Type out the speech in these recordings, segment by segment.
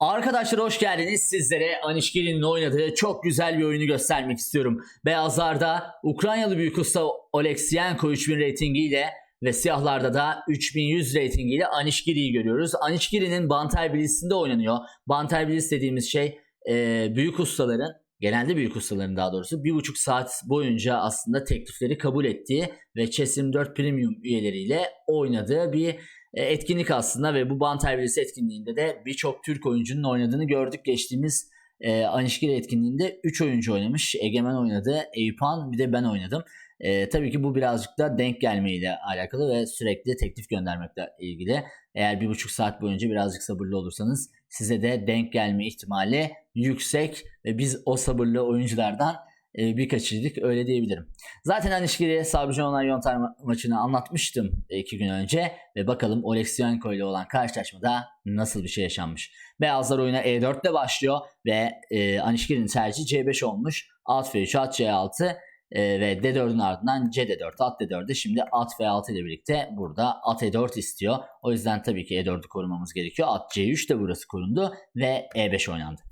Arkadaşlar hoş geldiniz. Sizlere Anişkili'nin oynadığı çok güzel bir oyunu göstermek istiyorum. Beyazlarda Ukraynalı büyük usta Oleksiyenko 3000 reytingiyle ve siyahlarda da 3100 reytingiyle Anişkili'yi görüyoruz. Anişkili'nin Banter Bilis'inde oynanıyor. Banter Bilis dediğimiz şey e, büyük ustaların genelde büyük ustaların daha doğrusu bir buçuk saat boyunca aslında teklifleri kabul ettiği ve Chess 24 Premium üyeleriyle oynadığı bir etkinlik aslında ve bu band terbiyesi etkinliğinde de birçok Türk oyuncunun oynadığını gördük. Geçtiğimiz e, Anişkili etkinliğinde 3 oyuncu oynamış. Egemen oynadı, Eyüpan bir de ben oynadım. E, tabii ki bu birazcık da denk gelmeyle alakalı ve sürekli teklif göndermekle ilgili. Eğer bir buçuk saat boyunca birazcık sabırlı olursanız size de denk gelme ihtimali yüksek ve biz o sabırlı oyunculardan e, birkaçıydık öyle diyebilirim. Zaten Anişkili Sabri Yontar ma- maçını anlatmıştım e, iki gün önce ve bakalım Oleksiyenko ile olan karşılaşmada nasıl bir şey yaşanmış. Beyazlar oyuna E4 ile başlıyor ve e, Anişkili'nin tercihi C5 olmuş. At F3, at C6 e, ve D4'ün ardından CD4, at D4'de şimdi at F6 ile birlikte burada at E4 istiyor. O yüzden tabii ki E4'ü korumamız gerekiyor. At C3 de burası korundu ve E5 oynandı.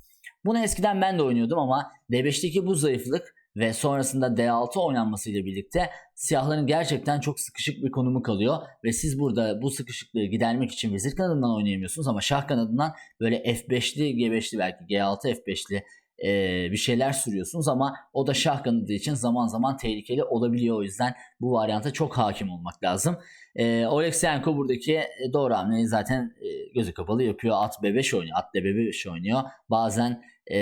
Bunu eskiden ben de oynuyordum ama D5'teki bu zayıflık ve sonrasında D6 oynanmasıyla birlikte siyahların gerçekten çok sıkışık bir konumu kalıyor ve siz burada bu sıkışıklığı gidermek için vezir kanadından oynayamıyorsunuz ama şah kanadından böyle F5'li G5'li belki G6 F5'li e, bir şeyler sürüyorsunuz ama o da şah kanadı için zaman zaman tehlikeli olabiliyor o yüzden bu varyanta çok hakim olmak lazım. E, Oleksiyenko buradaki doğru hamleyi zaten gözü kapalı yapıyor. At B5 oynuyor, at D5 oynuyor. Bazen e,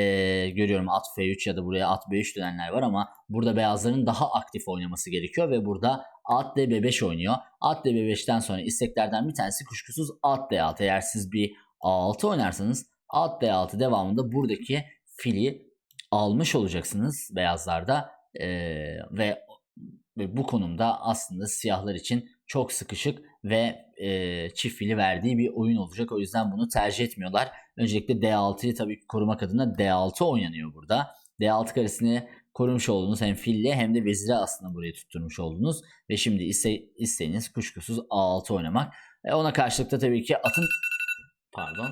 görüyorum at F3 ya da buraya at B3 dönenler var ama burada beyazların daha aktif oynaması gerekiyor ve burada at D5 oynuyor. At D5'ten sonra isteklerden bir tanesi kuşkusuz at D6. Eğer siz bir A6 oynarsanız at D6 devamında buradaki fili almış olacaksınız beyazlarda E, ve, ve bu konumda aslında siyahlar için çok sıkışık ve e, çift verdiği bir oyun olacak. O yüzden bunu tercih etmiyorlar. Öncelikle D6'yı tabii ki korumak adına D6 oynanıyor burada. D6 karesini korumuş oldunuz hem fille hem de vezire aslında burayı tutturmuş oldunuz. Ve şimdi iste, isteğiniz kuşkusuz A6 oynamak. E, ona karşılıkta tabii ki atın pardon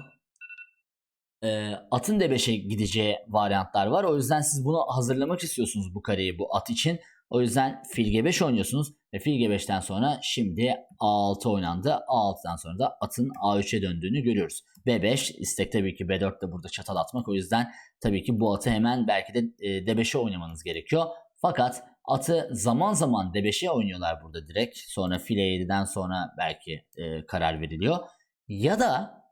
e, atın D5'e gideceği varyantlar var. O yüzden siz bunu hazırlamak istiyorsunuz bu kareyi bu at için. O yüzden fil G5 oynuyorsunuz ve fil G5'ten sonra şimdi A6 oynandı. A6'dan sonra da atın A3'e döndüğünü görüyoruz. B5 istek tabii ki B4 de burada çatal atmak. O yüzden tabii ki bu atı hemen belki de e, D5'e oynamanız gerekiyor. Fakat atı zaman zaman D5'e oynuyorlar burada direkt. Sonra file 7'den sonra belki e, karar veriliyor. Ya da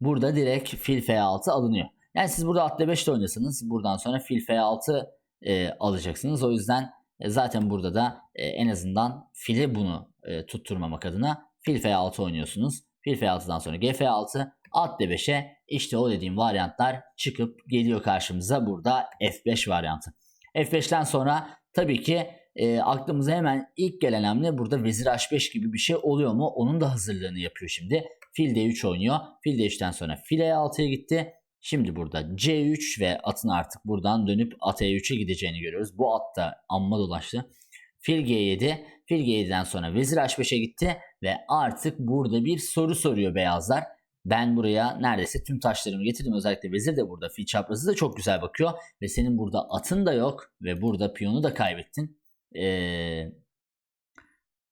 burada direkt fil F6 alınıyor. Yani siz burada at D5 de oynasanız buradan sonra fil F6 e, alacaksınız. O yüzden zaten burada da e, en azından fili bunu e, tutturmamak adına fil F6 oynuyorsunuz. Fil F6'dan sonra G-F6 at D5'e işte o dediğim varyantlar çıkıp geliyor karşımıza burada F5 varyantı. F5'ten sonra tabii ki e, aklımıza hemen ilk gelen hamle burada vezir H5 gibi bir şey oluyor mu? Onun da hazırlığını yapıyor şimdi. Fil D3 oynuyor. Fil D3'ten sonra fil E6'ya gitti. Şimdi burada C3 ve atın artık buradan dönüp at E3'e gideceğini görüyoruz. Bu at da amma dolaştı. Fil G7. Fil G7'den sonra vezir H5'e gitti ve artık burada bir soru soruyor beyazlar. Ben buraya neredeyse tüm taşlarımı getirdim. Özellikle vezir de burada. Fil çaprazı da çok güzel bakıyor. Ve senin burada atın da yok. Ve burada piyonu da kaybettin. Ee,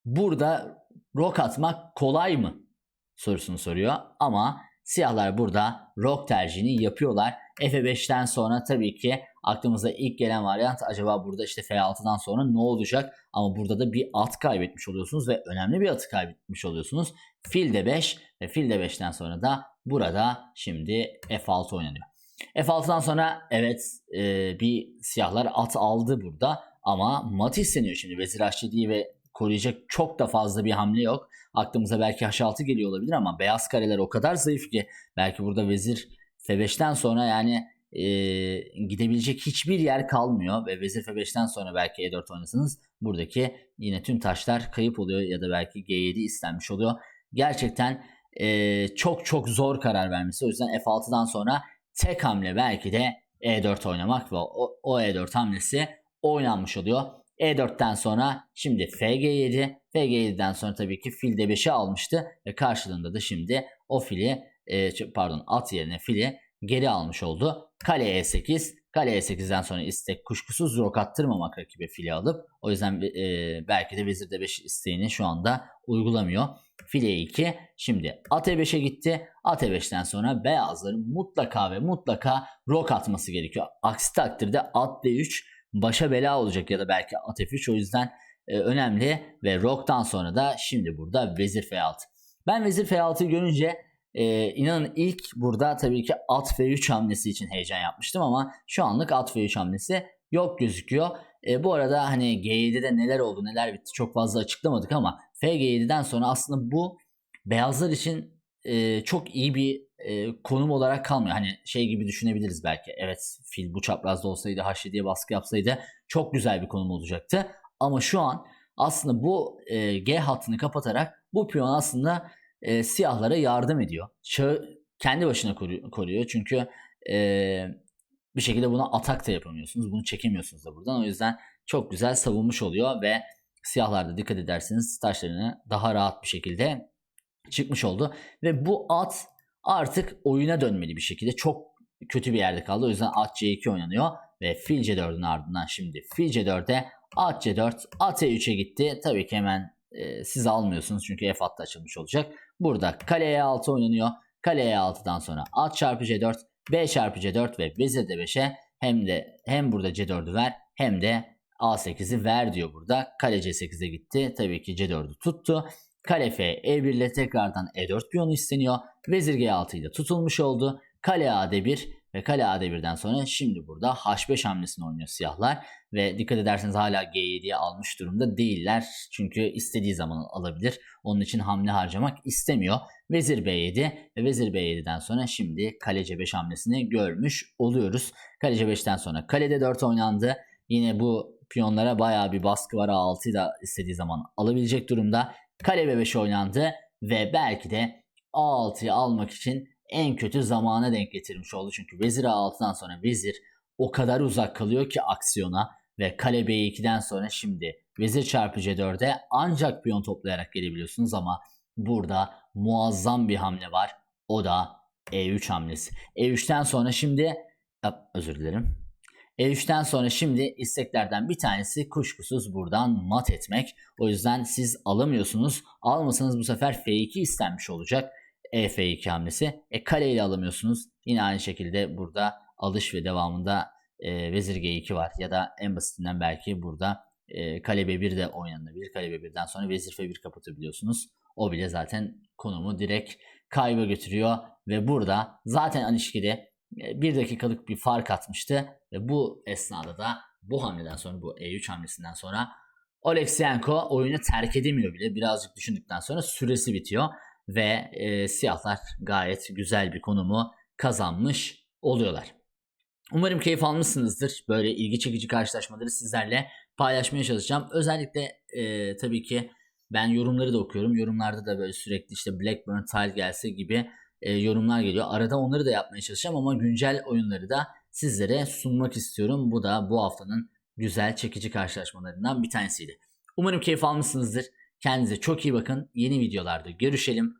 burada rok atmak kolay mı? Sorusunu soruyor. Ama siyahlar burada rok tercihini yapıyorlar. F5'ten sonra tabii ki aklımıza ilk gelen varyant acaba burada işte F6'dan sonra ne olacak? Ama burada da bir at kaybetmiş oluyorsunuz ve önemli bir atı kaybetmiş oluyorsunuz. Fil de 5 ve fil de 5'ten sonra da burada şimdi F6 oynanıyor. F6'dan sonra evet e, bir siyahlar at aldı burada ama mat isteniyor şimdi vezir H7'yi ve koruyacak çok da fazla bir hamle yok. Aklımıza belki H6 geliyor olabilir ama beyaz kareler o kadar zayıf ki belki burada vezir F5'ten sonra yani e, gidebilecek hiçbir yer kalmıyor ve vezir F5'ten sonra belki E4 oynasanız buradaki yine tüm taşlar kayıp oluyor ya da belki G7 istenmiş oluyor. Gerçekten e, çok çok zor karar vermesi. O yüzden F6'dan sonra tek hamle belki de E4 oynamak ve o, o E4 hamlesi oynanmış oluyor. E4'ten sonra şimdi FG7, FG7'den sonra tabii ki fil D5'i almıştı ve karşılığında da şimdi o fili e, pardon at yerine fili geri almış oldu. Kale E8. Kale E8'den sonra istek kuşkusuz rok attırmamak rakibe file alıp o yüzden e, belki de vezir D5 isteğini şu anda uygulamıyor. File 2. Şimdi at E5'e gitti. At E5'ten sonra beyazların mutlaka ve mutlaka rok atması gerekiyor. Aksi takdirde at D3 başa bela olacak ya da belki at F3 o yüzden e, önemli ve roktan sonra da şimdi burada vezir F6. Ben vezir F6'yı görünce e, inanın ilk burada tabii ki at F3 hamlesi için heyecan yapmıştım ama şu anlık at F3 hamlesi yok gözüküyor. E, bu arada hani G7'de neler oldu neler bitti çok fazla açıklamadık ama FG7'den sonra aslında bu beyazlar için e, çok iyi bir e, konum olarak kalmıyor. Hani şey gibi düşünebiliriz belki. Evet fil bu çaprazda olsaydı H7'ye baskı yapsaydı çok güzel bir konum olacaktı. Ama şu an aslında bu e, G hattını kapatarak bu piyon aslında e, siyahlara yardım ediyor. Çağı kendi başına koruyor, koruyor. çünkü e, bir şekilde buna atak da yapamıyorsunuz. Bunu çekemiyorsunuz da buradan. O yüzden çok güzel savunmuş oluyor ve siyahlar da dikkat ederseniz taşlarını daha rahat bir şekilde çıkmış oldu. Ve bu at artık oyuna dönmeli bir şekilde. Çok kötü bir yerde kaldı. O yüzden at C2 oynanıyor ve fil C4'ün ardından şimdi fil C4'e at C4 at E3'e gitti. Tabii ki hemen e, siz almıyorsunuz çünkü F hattı açılmış olacak. Burada kale E6 oynanıyor. Kale E6'dan sonra at çarpı C4 B çarpı C4 ve vezir D5'e hem de hem burada C4'ü ver hem de A8'i ver diyor burada. Kale C8'e gitti. Tabii ki C4'ü tuttu. Kale F E1 ile tekrardan E4 piyonu isteniyor. Vezir G6 ile tutulmuş oldu. Kale AD1 ve kale AD1'den sonra şimdi burada H5 hamlesini oynuyor siyahlar. Ve dikkat ederseniz hala G7'ye almış durumda değiller. Çünkü istediği zaman alabilir. Onun için hamle harcamak istemiyor. Vezir B7 ve Vezir B7'den sonra şimdi kale C5 hamlesini görmüş oluyoruz. Kale C5'ten sonra kale D4 oynandı. Yine bu piyonlara bayağı bir baskı var. A6'yı da istediği zaman alabilecek durumda. Kale B5 oynandı ve belki de A6'yı almak için en kötü zamana denk getirmiş oldu. Çünkü vezir A6'dan sonra vezir o kadar uzak kalıyor ki aksiyona ve kale B2'den sonra şimdi vezir çarpı C4'e ancak piyon toplayarak gelebiliyorsunuz ama burada muazzam bir hamle var. O da E3 hamlesi. E3'ten sonra şimdi özür dilerim. E3'ten sonra şimdi isteklerden bir tanesi kuşkusuz buradan mat etmek. O yüzden siz alamıyorsunuz. Almasanız bu sefer F2 istenmiş olacak. E F2 hamlesi. E kale ile alamıyorsunuz. Yine aynı şekilde burada alış ve devamında e, vezir G2 var. Ya da en basitinden belki burada e, kale B1 de oynanabilir. Kale B1'den sonra vezir F1 kapatabiliyorsunuz. O bile zaten konumu direkt kayba götürüyor. Ve burada zaten Anişkili bir dakikalık bir fark atmıştı. Ve bu esnada da bu hamleden sonra bu E3 hamlesinden sonra Oleksienko oyunu terk edemiyor bile. Birazcık düşündükten sonra süresi bitiyor. Ve e, siyahlar gayet güzel bir konumu kazanmış oluyorlar. Umarım keyif almışsınızdır. Böyle ilgi çekici karşılaşmaları sizlerle paylaşmaya çalışacağım. Özellikle e, tabii ki ben yorumları da okuyorum. Yorumlarda da böyle sürekli işte Blackburn Tile gelse gibi e, yorumlar geliyor. Arada onları da yapmaya çalışacağım ama güncel oyunları da sizlere sunmak istiyorum. Bu da bu haftanın güzel çekici karşılaşmalarından bir tanesiydi. Umarım keyif almışsınızdır. Kendinize çok iyi bakın. Yeni videolarda görüşelim.